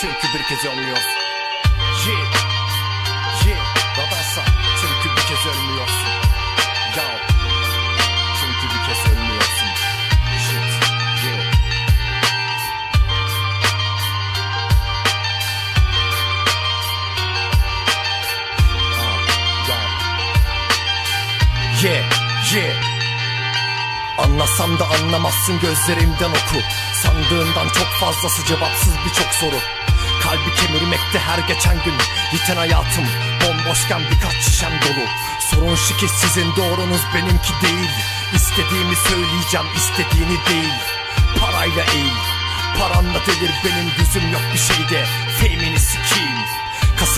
Çünkü bir kez ölmüyorsun Yeah Yeah Babansa Çünkü bir kez ölmüyorsun Yo Çünkü bir kez ölmüyorsun Shit Yeah Yeah, yeah Anlasam da anlamazsın gözlerimden oku. Sandığından çok fazlası cevapsız birçok soru Kalbi kemirmekte her geçen gün. Yiten hayatım bomboşken birkaç şişem dolu. Sorun şu ki sizin doğrunuz benimki değil. İstediğimi söyleyeceğim istediğini değil. Parayla eğil. Paranla delir benim gözüm yok bir şeyde. Fame'ini sikeyim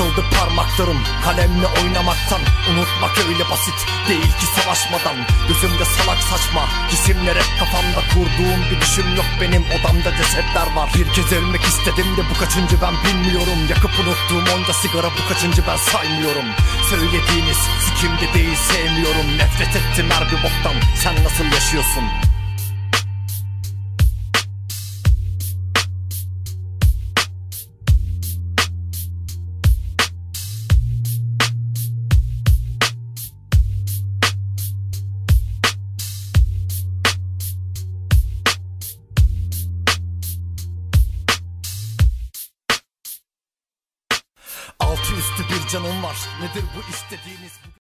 Kasıldı parmaklarım kalemle oynamaktan. Unutmak öyle basit değil ki savaşmadan. Gözümde salak saçma cisimler hep kafamda Kurduğum bir düşüm yok. Benim odamda cesetler var. Bir kez ölmek istedim de bu kaçıncı ben bilmiyorum. Yakıp unuttuğum onca sigara bu kaçıncı ben saymıyorum. Söylediğiniz sikimde değil sevmiyorum. Nefret ettim her bir boktan. Sen nasıl yaşıyorsun canım var. Nedir bu istediğiniz